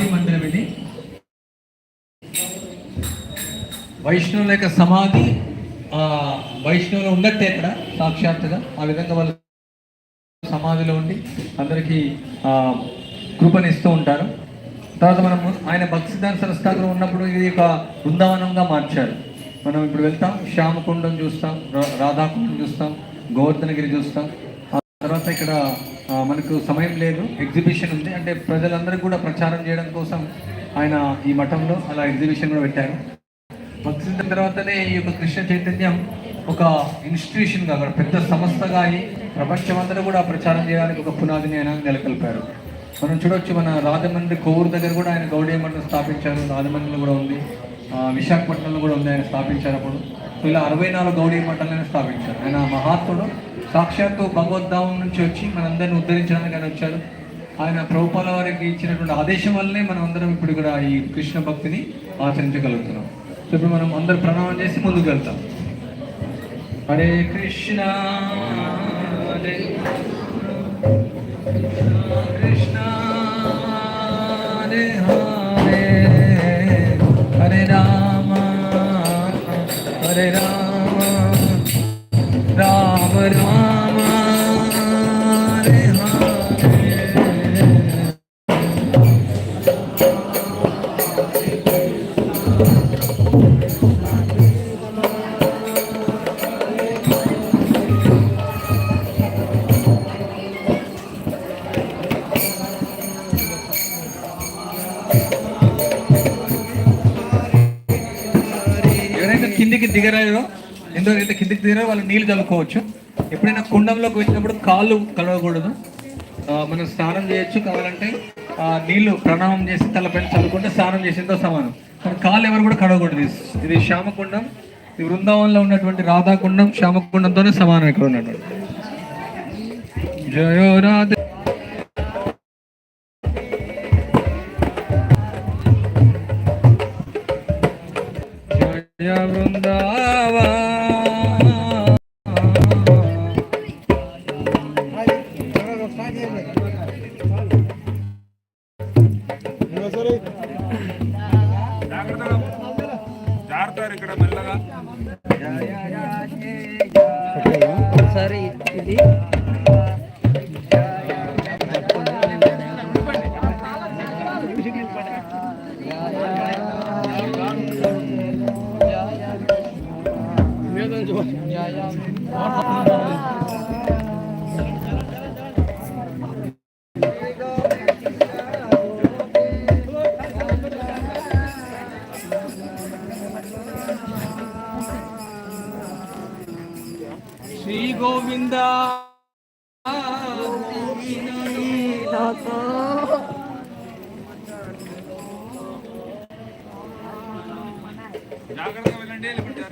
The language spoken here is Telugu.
సమాధి మందిరం ఇది. వైష్ణవుల యొక్క సమాధి వైష్ణవులు ఉన్నట్టే ఇక్కడ సాక్షాత్తుగా. ఆ విధంగా వాళ్ళు సమాధిలో ఉండి అందరికీ కృపనిస్తూ ఉంటారు. తర్వాత మనం ఆయన భక్తి సిద్ధాంత సంస్థలో ఉన్నప్పుడు ఇది ఒక బృందావనంగా మార్చారు. మనం ఇప్పుడు వెళ్తాం శ్యామకుండం చూస్తాం రా- రాధాకుండం చూస్తాం గోవర్ధనగిరి చూస్తాం. ఆ తర్వాత ఇక్కడ మనకు సమయం లేదు. ఎగ్జిబిషన్ ఉంది. అంటే ప్రజలందరికీ కూడా ప్రచారం చేయడం కోసం ఆయన ఈ మఠంలో అలా ఎగ్జిబిషన్ కూడా పెట్టారు. భక్తి తర్వాతనే ఈ యొక్క కృష్ణ చైతన్యం ఒక ఇన్స్టిట్యూషన్గా ఒక పెద్ద సంస్థగా అయి ప్రపంచమంతా కూడా ప్రచారం చేయడానికి ఒక పునాదిని ఆయన నెలకొల్పారు. మనం చూడొచ్చు మన రాజమండ్రి కోవూరు దగ్గర కూడా ఆయన గౌడీ మఠం స్థాపించారు. రాజమండ్రిలో కూడా ఉంది. విశాఖపట్నంలో కూడా ఉంది ఆయన స్థాపించారు అప్పుడు. ఇలా అరవై నాలుగు గౌడీ మఠాలను స్థాపించారు. ఆయన మహాత్ముడు. సాక్షాత్తు భగవద్ధామం నుంచి వచ్చి మనందరిని ఉద్ధరించడానికి ఆయన వచ్చారు. ఆయన ప్రభుపాల వారికి ఇచ్చినటువంటి ఆదేశం వల్లనే మనం అందరం ఇప్పుడు కూడా ఈ కృష్ణ భక్తిని ఆచరించగలుగుతున్నాం. సో ఇప్పుడు మనం అందరు ప్రణామం చేసి ముందుకు వెళ్తాం. హరే కృష్ణ కృష్ణ హరే హరే హరే రామ హరే రామ. राम राम హరే కిందికి దిగరారో ఎందుకంటే కిందికి దిగరారో వాళ్ళు నీళ్ళు చల్లుకోవచ్చు. ఎప్పుడైనా కుండంలోకి వెళ్ళినప్పుడు కాళ్ళు కలవకూడదు. మనం స్నానం చేయొచ్చు. కావాలంటే నీళ్ళు ప్రణామం చేసి తలపైన చల్లుకుంటే స్నానం చేసిందో సమానం. కానీ కాళ్ళు ఎవరు కూడా కడవకూడదు. ఇది- శ్యామకుండం ఈ బృందావనంలో ఉన్నటువంటి రాధాకుండం శ్యామకుండంతోనే సమానం ఇక్కడ ఉన్నటువంటి. జయో రాధ జయ బృందావా జాగ్రత్త ఇక్కడ మెల్లగా ఒకసారి ఇది శ్రీ గోవింద. జాగ్రత్తగా వెళ్ళండి లేకుంటే